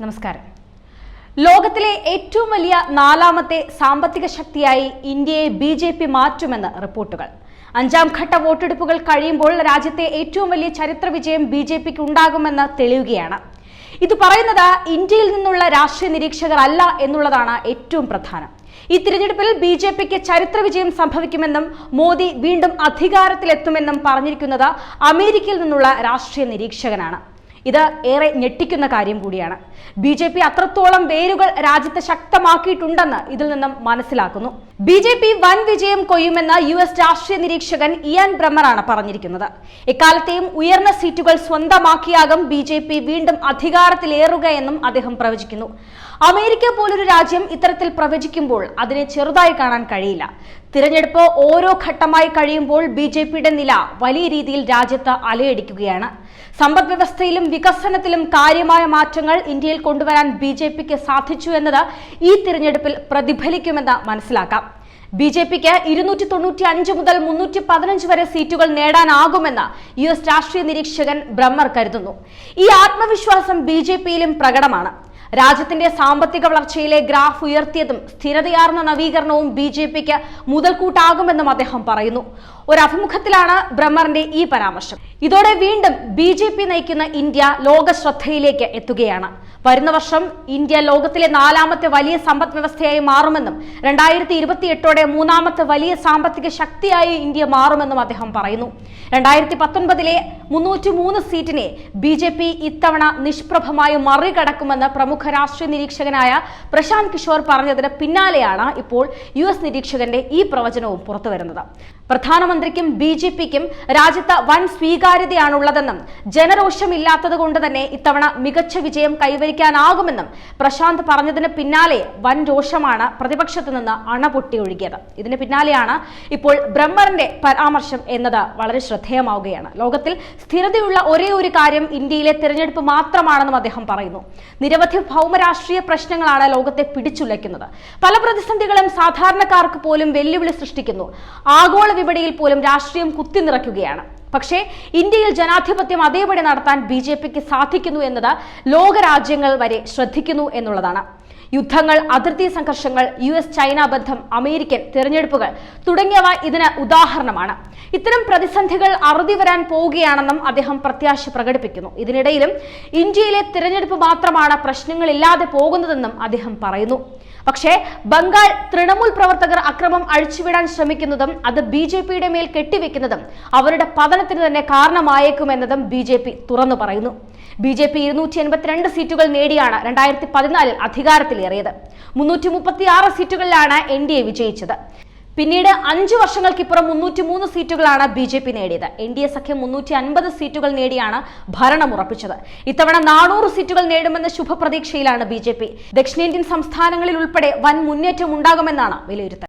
നമസ്കാരം. ലോകത്തിലെ ഏറ്റവും വലിയ നാലാമത്തെ സാമ്പത്തിക ശക്തിയായി ഇന്ത്യയെ ബി ജെ പി മാറ്റുമെന്ന് റിപ്പോർട്ടുകൾ. അഞ്ചാം ഘട്ട വോട്ടെടുപ്പുകൾ കഴിയുമ്പോൾ രാജ്യത്തെ ഏറ്റവും വലിയ ചരിത്ര വിജയം ബി ജെ പിക്ക് ഉണ്ടാകുമെന്ന് തെളിയുകയാണ്. ഇത് പറയുന്നത് ഇന്ത്യയിൽ നിന്നുള്ള രാഷ്ട്രീയ നിരീക്ഷകർ അല്ല എന്നുള്ളതാണ് ഏറ്റവും പ്രധാനം. ഈ തിരഞ്ഞെടുപ്പിൽ ബി ജെ പിക്ക് ചരിത്ര വിജയം സംഭവിക്കുമെന്നും മോദി വീണ്ടും അധികാരത്തിലെത്തുമെന്നും പറഞ്ഞിരിക്കുന്നത് അമേരിക്കയിൽ നിന്നുള്ള രാഷ്ട്രീയ നിരീക്ഷകനാണ്. ഇത് ഏറെ ഞെട്ടിക്കുന്ന കാര്യം കൂടിയാണ്. ബി ജെ പി അത്രത്തോളം വേരുകൾ രാജ്യത്ത് ശക്തമാക്കിയിട്ടുണ്ടെന്ന് ഇതിൽ നിന്നും മനസ്സിലാക്കുന്നു. ബി ജെ പി വൻ വിജയം കൊയ്യുമെന്ന് യു എസ് രാഷ്ട്രീയ നിരീക്ഷകൻ ഇയാൻ ബ്രഹ്മറാണ് പറഞ്ഞിരിക്കുന്നത്. എക്കാലത്തെയും ഉയർന്ന സീറ്റുകൾ സ്വന്തമാക്കിയാകും ബി ജെ പി വീണ്ടും അധികാരത്തിലേറുകയെന്നും അദ്ദേഹം പ്രവചിക്കുന്നു. അമേരിക്ക പോലൊരു രാജ്യം ഇത്തരത്തിൽ പ്രവചിക്കുമ്പോൾ അതിനെ ചെറുതായി കാണാൻ കഴിയില്ല. തിരഞ്ഞെടുപ്പ് ഓരോ ഘട്ടമായി കഴിയുമ്പോൾ ബി ജെ പിയുടെ നില വലിയ രീതിയിൽ രാജ്യത്ത് അലയടിക്കുകയാണ്. സമ്പദ് വ്യവസ്ഥയിലും വികസനത്തിലും കാര്യമായ മാറ്റങ്ങൾ ഇന്ത്യയിൽ കൊണ്ടുവരാൻ ബി ജെ പിക്ക് സാധിച്ചു എന്നത് ഈ തിരഞ്ഞെടുപ്പിൽ പ്രതിഫലിക്കുമെന്ന് മനസ്സിലാക്കാം. ബി ജെ പിക്ക് ഇരുന്നൂറ്റി തൊണ്ണൂറ്റി അഞ്ച് മുതൽ മുന്നൂറ്റി പതിനഞ്ച് വരെ സീറ്റുകൾ നേടാനാകുമെന്ന് യു എസ് രാഷ്ട്രീയ നിരീക്ഷകൻ ബ്രഹ്മർ കരുതുന്നു. ഈ ആത്മവിശ്വാസം ബി ജെ പിയിലും പ്രകടമാണ്. രാജ്യത്തിന്റെ സാമ്പത്തിക വളർച്ചയിലെ ഗ്രാഫ് ഉയർത്തിയതും സ്ഥിരതയാർന്ന നവീകരണവും ബി ജെ പിക്ക് മുതൽക്കൂട്ടാകുമെന്നും അദ്ദേഹം പറയുന്നു. ഒരു അഭിമുഖത്തിലാണ് ബ്രഹ്മറിന്റെ ഈ പരാമർശം. ഇതോടെ വീണ്ടും ബി ജെ പി നയിക്കുന്ന ഇന്ത്യ ലോക ശ്രദ്ധയിലേക്ക് എത്തുകയാണ്. വരുന്ന വർഷം ഇന്ത്യ ലോകത്തിലെ നാലാമത്തെ വലിയ സമ്പദ് വ്യവസ്ഥയായി മാറുമെന്നും രണ്ടായിരത്തി ഇരുപത്തി എട്ടോടെ മൂന്നാമത്തെ വലിയ സാമ്പത്തിക ശക്തിയായി ഇന്ത്യ മാറുമെന്നും അദ്ദേഹം പറയുന്നു. രണ്ടായിരത്തി പത്തൊൻപതിലെ മുന്നൂറ്റി മൂന്ന് സീറ്റിനെ ബി ജെ പി ഇത്തവണ നിഷ്പ്രഭമായി മറികടക്കുമെന്ന് പ്രമുഖ രാഷ്ട്രീയ നിരീക്ഷകനായ പ്രശാന്ത് കിഷോർ പറഞ്ഞതിന് പിന്നാലെയാണ് ഇപ്പോൾ യു എസ് നിരീക്ഷകന്റെ ഈ പ്രവചനവും പുറത്തുവരുന്നത്. പ്രധാനമന്ത്രിക്കും ബി ജെ പിക്കും രാജ്യത്ത് വൻ സ്വീകാര്യതയാണുള്ളതെന്നും ജനരോഷമില്ലാത്തത് കൊണ്ട് തന്നെ ഇത്തവണ മികച്ച വിജയം കൈവരിക്കാനാകുമെന്നും പ്രശാന്ത് പറഞ്ഞതിന് പിന്നാലെ വൻ രോഷമാണ് പ്രതിപക്ഷത്തു നിന്ന് അണപൊട്ടി ഒഴുകിയത് ഇതിന് പിന്നാലെയാണ് ഇപ്പോൾ ബ്രഹ്മറിന്റെ പരാമർശം എന്നത് വളരെ ശ്രദ്ധേയമാവുകയാണ്. ലോകത്തിൽ സ്ഥിരതയുള്ള ഒരേ ഒരു കാര്യം ഇന്ത്യയിലെ തിരഞ്ഞെടുപ്പ് മാത്രമാണെന്നും അദ്ദേഹം പറയുന്നു. നിരവധി ഭൗമരാഷ്ട്രീയ പ്രശ്നങ്ങളാണ് ലോകത്തെ പിടിച്ചുലയ്ക്കുന്നത്. പല പ്രതിസന്ധികളും സാധാരണക്കാർക്ക് പോലും വെല്ലുവിളി സൃഷ്ടിക്കുന്നു. ആഗോള വിപണിയിൽ പോലും രാഷ്ട്രീയം കുത്തിനിറയ്ക്കുകയാണ് പക്ഷേ ഇന്ത്യയിൽ ജനാധിപത്യം അതേപടി നടത്താൻ ബി ജെ പിക്ക് സാധിക്കുന്നു എന്നത് ലോകരാജ്യങ്ങൾ വരെ ശ്രദ്ധിക്കുന്നു എന്നുള്ളതാണ്. യുദ്ധങ്ങൾ അതിർത്തി സംഘർഷങ്ങൾ യു എസ് ചൈന ബന്ധം അമേരിക്കൻ തിരഞ്ഞെടുപ്പുകൾ തുടങ്ങിയവ ഇതിന് ഉദാഹരണമാണ്. ഇത്തരം പ്രതിസന്ധികൾ അറുതി വരാൻ പോവുകയാണെന്നും അദ്ദേഹം പ്രത്യാശ പ്രകടിപ്പിക്കുന്നു. ഇതിനിടയിലും ഇന്ത്യയിലെ തിരഞ്ഞെടുപ്പ് മാത്രമാണ് പ്രശ്നങ്ങളില്ലാതെ പോകുന്നതെന്നും അദ്ദേഹം പറയുന്നു. പക്ഷേ ബംഗാൾ തൃണമൂൽ പ്രവർത്തകർ അക്രമം അഴിച്ചുവിടാൻ ശ്രമിക്കുന്നതും അത് ബി ജെ പിയുടെ മേൽ കെട്ടിവെക്കുന്നതും അവരുടെ പതനത്തിന് തന്നെ കാരണമായേക്കുമെന്നതും ബി ജെ പി തുറന്നു പറയുന്നു. ബി ജെ പി ഇരുന്നൂറ്റി എൺപത്തിരണ്ട് സീറ്റുകൾ നേടിയാണ് രണ്ടായിരത്തി പതിനാലിൽ അധികാരത്തിലേറിയത്. മുന്നൂറ്റി മുപ്പത്തി ആറ് സീറ്റുകളിലാണ് എൻ ഡി എ വിജയിച്ചത്. പിന്നീട് അഞ്ചു വർഷങ്ങൾക്കിപ്പുറം മുന്നൂറ്റി മൂന്ന് സീറ്റുകളാണ് ബി ജെ പി നേടിയത്. എൻ ഡി എ സഖ്യം മുന്നൂറ്റി അൻപത് സീറ്റുകൾ നേടിയാണ് ഭരണം ഉറപ്പിച്ചത്. ഇത്തവണ നാനൂറ് സീറ്റുകൾ നേടുമെന്ന ശുഭപ്രതീക്ഷയിലാണ് ബി ജെ പി. ദക്ഷിണേന്ത്യൻ സംസ്ഥാനങ്ങളിൽ ഉൾപ്പെടെ വൻ മുന്നേറ്റം ഉണ്ടാകുമെന്നാണ് വിലയിരുത്തൽ.